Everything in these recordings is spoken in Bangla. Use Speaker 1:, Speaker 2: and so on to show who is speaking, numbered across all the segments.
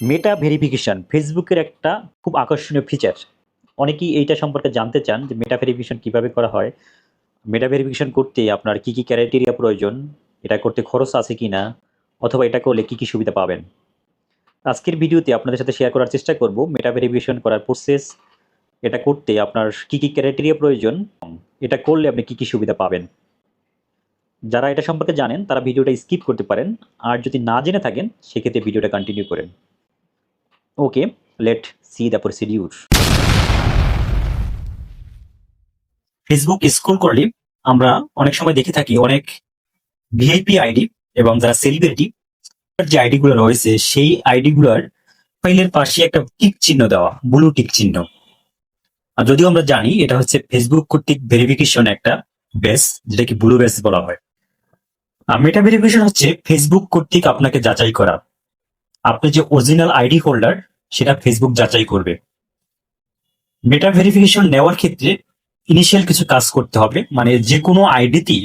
Speaker 1: মেটা ভেরিফিকেশন ফেসবুকের একটা খুব আকর্ষণীয় ফিচার অনেকেই এইটা সম্পর্কে জানতে চান যে মেটা ভেরিফিকেশন কীভাবে করা হয়। মেটা ভেরিফিকেশন করতে আপনার কী কী ক্রাইটেরিয়া প্রয়োজন, এটা করতে খরচ আছে কি না অথবা এটা করলে কী কী সুবিধা পাবেন। আজকের ভিডিওতে আপনাদের সাথে শেয়ার করার চেষ্টা করব মেটা ভেরিফিকেশন করার প্রসেস এটা করতে আপনার কী কী ক্রাইটেরিয়া প্রয়োজন, এটা করলে আপনি কী কী সুবিধা পাবেন। যারা এটা সম্পর্কে জানেন, তারা ভিডিওটা স্কিপ করতে পারেন। আর যদি না জেনে থাকেন, সেক্ষেত্রে ভিডিওটা কন্টিনিউ করেন। Okay let see the procedure Facebook scroll করলে আমরা অনেক সময় দেখে থাকি অনেক ভিআইপি আইডি এবং যারা সেলিব্রিটি যে আইডি গুলো রয়েছে, সেই আইডি গুলোর ফাইলের পাশে একটা টিক চিহ্ন দেওয়া ব্লু টিক চিহ্ন। আর যদিও আমরা জানি এটা হচ্ছে ফেসবুক কর্তৃক ভেরিফিকেশন একটা বেস যেটাকে ব্লু বেস বলা হয়। আর মেটা ভেরিফিকেশন হচ্ছে ফেসবুক কর্তৃক আপনাকে যাচাই করা। আপনি যে অরিজিনাল আইডি হোল্ডার সেটা ফেসবুক যাচাই করবে। মেটা ভেরিফিকেশন নেওয়ার ক্ষেত্রে ইনিশিয়াল কিছু কাজ করতে হবে। মানে যে কোনো আইডিতেই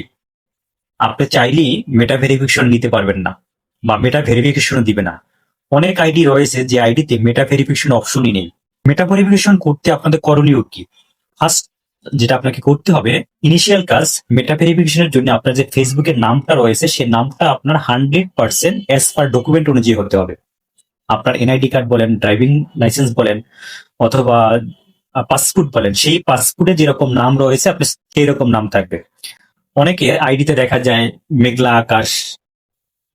Speaker 1: আপনি চাইলেই মেটা ভেরিফিকেশন নিতে পারবেন না বা মেটা ভেরিফিকেশন দিবে না। অনেক আইডি রয়েছে যে আইডিতে মেটা ভেরিফিকেশন অপশনই নেই। মেটা ভেরিফিকেশন করতে আপনাদের করণীয় কি? ফার্স্ট যেটা আপনাকে করতে হবে ইনিশিয়াল কাজ মেটা ভেরিফিকেশনের জন্য আপনার যে ফেসবুকের নামটা রয়েছে সেই নামটা আপনার hundred percent as per document অনুযায়ী হতে হবে। আপনার এনআইডি কার্ড বলেন ড্রাইভিং লাইসেন্স বলেন, অথবা পাসপোর্ট বলেন, সেই পাসপোর্টে যেরকম নাম রয়েছে, আপনি সেই রকম নাম থাকবে। অনেকে আইডিতে দেখা যায়, মেঘলা আকাশ,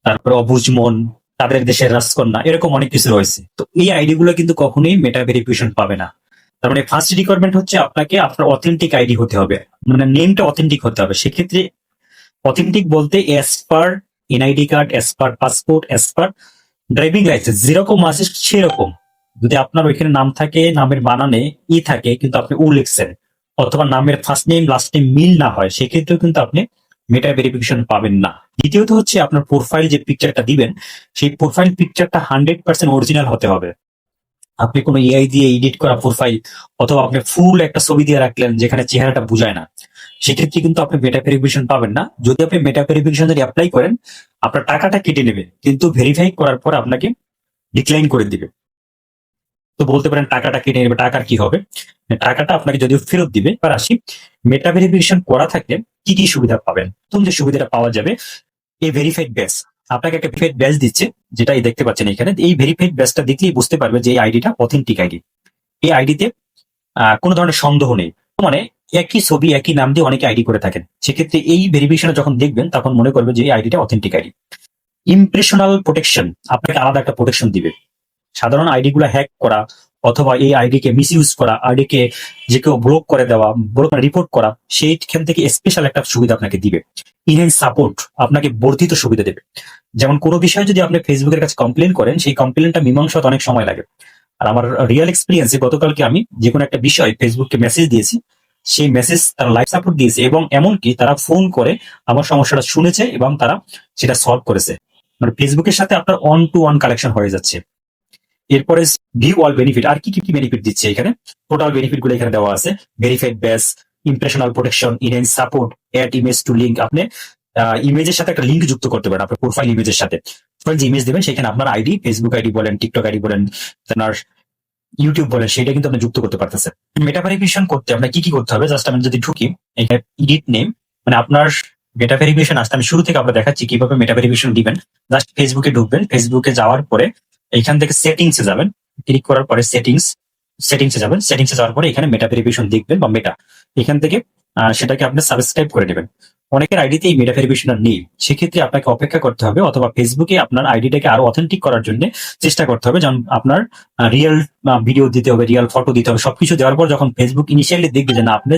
Speaker 1: তারপর অবুজ মন, তাদের দেশের রাজকন্যা, এরকম অনেক কিছু রয়েছে। তো এই আইডি গুলো কিন্তু কখনোই মেটা ভেরিফিকেশন পাবে না। তার মানে ফার্স্ট রিকোয়ারমেন্ট হচ্ছে আপনাকে আপনার অথেন্টিক আইডি হতে হবে। মানে নেমটা অথেন্টিক হতে হবে। সেক্ষেত্রে অথেন্টিক বলতে as per NID card as per passport as per driving license যেরকম আছে সেরকম। যদি আপনার ওইখানে নাম থাকে, নামের বানানে ই থাকে, কিন্তু আপনি উ লিখছেন, অথবা নামের ফার্স্ট নেম লাস্ট নেম মিল না হয়, সেক্ষেত্রেও কিন্তু আপনি মেটা ভেরিফিকেশন পাবেন না। দ্বিতীয়ত হচ্ছে আপনার প্রোফাইল যে পিকচারটা দিবেন, সেই প্রোফাইল পিকচারটা হান্ড্রেড পার্সেন্ট অরিজিনাল হতে হবে। আপনি কোনো এআই দিয়ে এডিট করা প্রোফাইল অথবা আপনি ফুল একটা ছবি দিয়ে রাখলেন, যেখানে চেহারাটা বোঝায় না। সেক্ষেত্রে কিন্তু আপনি মেটা ভেরিফিকেশন পাবেন না। যদি আপনি মেটা ভেরিফিকেশন যদি অ্যাপ্লাই করেন, আপনার টাকাটা কেটে নেবে। কিন্তু ভেরিফাই করার পর আপনাকে ডিক্লাইন করে দিবে। তো বলতে পারেন টাকাটা কেটে নেবে, টাকার কি হবে? টাকাটা আপনাকে যদিও ফেরত দিবে, এবার আসি। মেটা ভেরিফিকেশন করা থাকলে কি কি সুবিধা পাবেন? প্রথম যে সুবিধাটা পাওয়া যাবে, এই ভেরিফাইড ব্যাস আপনাকে একটা ভেরিফাইড ব্যাস দিচ্ছে, যেটা এই দেখতে পাচ্ছেন এখানে। এই ভেরিফাইড ব্যাসটা দেখলেই বুঝতে পারবে যে এই আইডিটা অথেন্টিক আইডি এই আইডিতে কোনো ধরনের সন্দেহ নেই। মানে একই ছবি, একই নাম দিয়ে অনেকে আইডি করে থাকেন। সেক্ষেত্রে এই ভেরিফিকেশনে যখন দেখবেন, তখন মনে করবে যে এই আইডিটা অথেন্টিক আইডি ইমপ্রেশনাল প্রোটেকশন আপনাকে আলাদা একটা প্রোটেকশন দিবে। সাধারণ আইডি গুলা হ্যাক করা, অথবা এই আইডি কে মিস ইউজ করা আইডি কে যে কেউ ব্লক করে দেওয়া ব্লক রিপোর্ট করা, সেইখান থেকে স্পেশাল একটা সুবিধা আপনাকে দিবে। ইনহ্যান্স সাপোর্ট আপনাকে বর্ধিত সুবিধা দেবে। যেমন কোনো বিষয়ে যদি আপনি ফেসবুকের কাছে কমপ্লেন করেন, সেই কমপ্লেনটা মীমাংসা অনেক সময় লাগে। আর আমার রিয়েল এক্সপিরিয়েন্সে গতকালকে আমি যে কোনো একটা বিষয় ফেসবুককে মেসেজ দিয়েছি সেই মেসেজ তারা লাইভ সাপোর্ট দিয়েছে এবং এমনকি তারা ফোন করে আমার সমস্যাটা শুনেছে এবং তারা সেটা সলভ করেছে। মানে ফেসবুকের সাথে আপনার ওয়ান টু ওয়ান কালেকশন হয়ে যাচ্ছে। এরপরে ভিউ অল বেনিফিট আর কি কি বেনিফিট দিচ্ছে এখানে? টোটাল বেনিফিটগুলো এখানে দেওয়া আছে। Verified badge impersonation protection enhance support add image to link আপনি ইমেজের সাথে একটা লিঙ্ক যুক্ত করতে পারেন, আপনার প্রোফাইল ইমেজের সাথে। প্রোফাইল যে ইমেজ দেবেন, সেখানে আপনার আইডি ফেসবুক আইডি বলেন টিকটক আইডি বলেন, আপনার ইউটিউব বলে, সেটা কিন্তু আপনি যুক্ত করতে পারতেছেন। মেটা ভেরিফিকেশন করতে আপনার কি কি করতে হবে? জাস্ট আমি যদি ঢুকি, এখানে এডিট নেম মানে আপনার মেটা ভেরিফিকেশন আসতে আমি শুরু থেকে আমরা দেখাচ্ছি কীভাবে মেটা ভেরিফিকেশন দিবেন জাস্ট ফেসবুকে ঢুকবেন ফেসবুকে যাওয়ার পরে এখান থেকে সেটিংসে যাবেন। ক্লিক করার পরে সেটিংস সেটিংসে যাবেন। সেটিংসে যাওয়ার পরে এখানে মেটা ভেরিফিকেশন দেখবেন বা মেটা এখান থেকে সেটাকে আপনি সাবস্ক্রাইব করে নেবেন। অনেকের আইডিতে এই মেটা ভেরিফিকেশন নেই। সেক্ষেত্রে আপনাকে অপেক্ষা করতে হবে অথবা ফেসবুকে আপনার আইডিটাকে আরও অথেন্টিক করার জন্য চেষ্টা করতে হবে। যেমন আপনার রিয়েল ভিডিও দিতে হবে রিয়েল ফটো দিতে হবে, সবকিছু দেওয়ার পর যখন ফেসবুক ইনিশিয়ালি দেখবে যে না, আপনি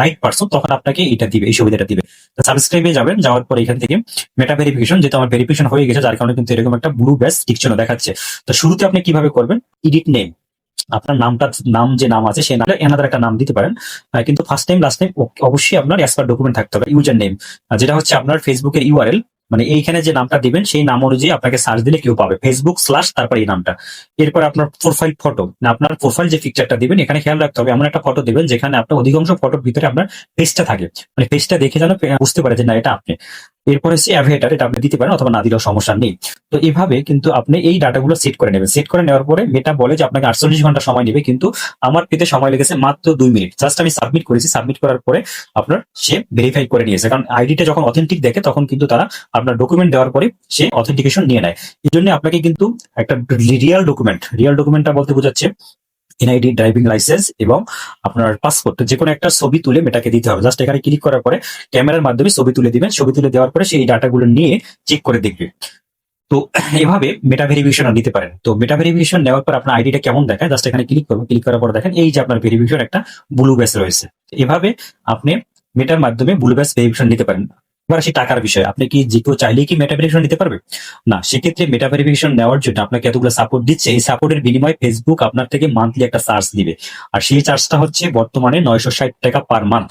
Speaker 1: রাইট পারসন তখন আপনাকে এটা দিবে, এই সুবিধাটা দিবে। সাবস্ক্রাইবে যাবেন, যাওয়ার পর এখান থেকে মেটা ভেরিফিকেশন যেহেতু আমার ভেরিফিকেশন হয়ে গেছে, যার কারণে কিন্তু এরকম একটা ব্লু ব্যাস টিকচিহ্ন দেখাচ্ছে। তো শুরুতে আপনি কীভাবে করবেন? এডিট নেম আপনার নামটা, নাম যে নাম আছে, সেই নামটা এনাদের একটা নাম দিতে পারেন। কিন্তু ফার্স্ট টাইম লাস্ট টাইম অবশ্যই আপনার অ্যাসপার ডকুমেন্ট থাকতে হবে ইউজার নেম যেটা হচ্ছে আপনার ফেসবুকের ইউআরএল মানে এইখানে যে নামটা দিবেন, সেই নাম অনুযায়ী আপনাকে সার্চ দিলে কেউ পাবে। ফেসবুক স্ল্যাশ তারপর এই নামটা। এরপর আপনার প্রোফাইল ফটো আপনার প্রোফাইল যে পিকচারটা দিবেন, এখানে খেয়াল রাখতে হবে, এমন একটা ফটো দিবেন, যেখানে আপনার অধিকাংশ ফটোর ভিতরে আপনার ফেসটা থাকে। মানে ফেসটা দেখে যেন বুঝতে পারে যে না, এটা আপনি। এরপর হচ্ছে অ্যাভেটার এটা আপনি দিতে পারেন, অথবা না দিলেও সমস্যা নেই। তো এভাবে কিন্তু আপনি এই ডাটাগুলো সেট করে নেবেন। সেট করে নেওয়ার পরে মেটা বলে যে আপনাকে আটচল্লিশ ঘণ্টা সময় নেবে, কিন্তু আমার পেতে সময় লেগেছে মাত্র দুই মিনিট। জাস্ট আমি সাবমিট করেছি। সাবমিট করার পরে আপনার সে ভেরিফাই করে নিয়েছে। কারণ আইডিটা যখন অথেন্টিক দেখে, তখন কিন্তু তারা আপনার ডকুমেন্ট দেওয়ার পরে সে অথেন্টিকেশন নিয়ে নেয়। এই জন্য আপনাকে কিন্তু একটা রিয়াল ডকুমেন্ট রিয়াল ডকুমেন্টটা বলতে বোঝাচ্ছে এনআইডি ড্রাইভিং লাইসেন্স এবং আপনার পাসপোর্ট যে কোনো একটা ছবি তুলে মেটাকে দিতে হবে। জাস্ট এখানে ক্লিক করার পরে ক্যামেরার মাধ্যমে ছবি তুলে দিবেন। ছবি তুলে দেওয়ার পরে সেই ডাটাগুলো নিয়ে চেক করে দেখবে। তো এভাবে মেটা ভেরিফিকেশন নিতে পারেন। তো মেটা ভেরিফিকেশন নেওয়ার পর আপনার আইডিটা কেমন দেখায় জাস্ট এখানে ক্লিক করবেন ক্লিক করার পর দেখেন এই যে আপনার ভেরিফিকেশন একটা ব্লু ব্যাস রয়েছে। এভাবে আপনি মেটার মাধ্যমে ব্লু ব্যাস ভেরিফিকেশন নিতে পারেন। এবার আসি টাকার বিষয়। আপনি কি যে কেউ চাইলেই কি মেটা নিতে পারবে? না, সেক্ষেত্রে মেটা নেওয়ার জন্য আপনাকে এতগুলো সাপোর্ট দিচ্ছে। এই সাপোর্টের বিনিময়ে ফেসবুক আপনার থেকে মান্থলি একটা চার্জ দিবে। আর সেই চার্জটা হচ্ছে বর্তমানে নয়শো ষাট টাকা পার মান্থ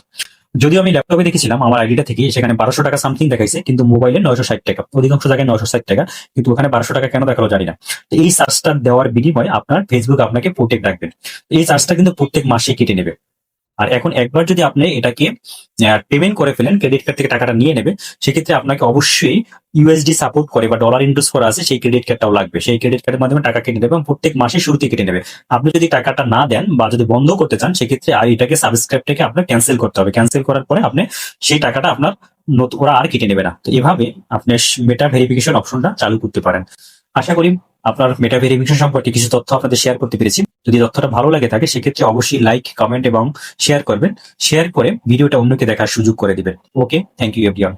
Speaker 1: যদিও আমি ল্যাপটপে দেখেছিলাম, আমার আইডিটা থেকে সেখানে বারোশো টাকা সামথিং দেখাইছে, কিন্তু মোবাইলে নয়শো ষাট টাকা। অধিকাংশ জায়গায় নয়শো ষাট টাকা, কিন্তু ওখানে বারোশো টাকা কেন দেখাল জানি না। তো এই চার্জটা দেওয়ার বিনিময়ে আপনার ফেসবুক আপনাকে প্রোটেক্ট রাখবেন এই চার্জটা কিন্তু প্রত্যেক মাসে কেটে নেবে। আর এখন একবার যদি আপনি এটাকে পেমেন্ট করে ফেলেন ক্রেডিট কার্ড থেকে টাকাটা নিয়ে নেবে, সেক্ষেত্রে আপনাকে অবশ্যই ইউএসডি সাপোর্ট করে বা ডলার ইন্ডোজ করা আছে, সেই ক্রেডিট কার্ডটাও লাগবে। সেই ক্রেডিট কার্ডের মাধ্যমে টাকা কেটে নেবে এবং প্রত্যেক মাসে শুরুতে কেটে নেবে। আপনি যদি টাকাটা না দেন বা যদি বন্ধ করতে চান, সেক্ষেত্রে আর এটাকে সাবস্ক্রাইব থেকে আপনার ক্যান্সেল করতে হবে। ক্যান্সেল করার পরে আপনি সেই টাকাটা আপনার ওরা আর কেটে নেবে না। তো এভাবে আপনি মেটা ভেরিফিকেশন অপশনটা চালু করতে পারেন। আশা করি আপনার মেটা ভেরিফিকেশন সম্পর্কে কিছু তথ্য আপনাদের শেয়ার করতে পেরেছি। যদি তথ্যটা ভালো লাগে থাকে, সেক্ষেত্রে অবশ্যই লাইক কমেন্ট এবং শেয়ার করবেন। শেয়ার করে ভিডিওটা অন্যকে দেখার সুযোগ করে দিবেন। Okay thank you everyone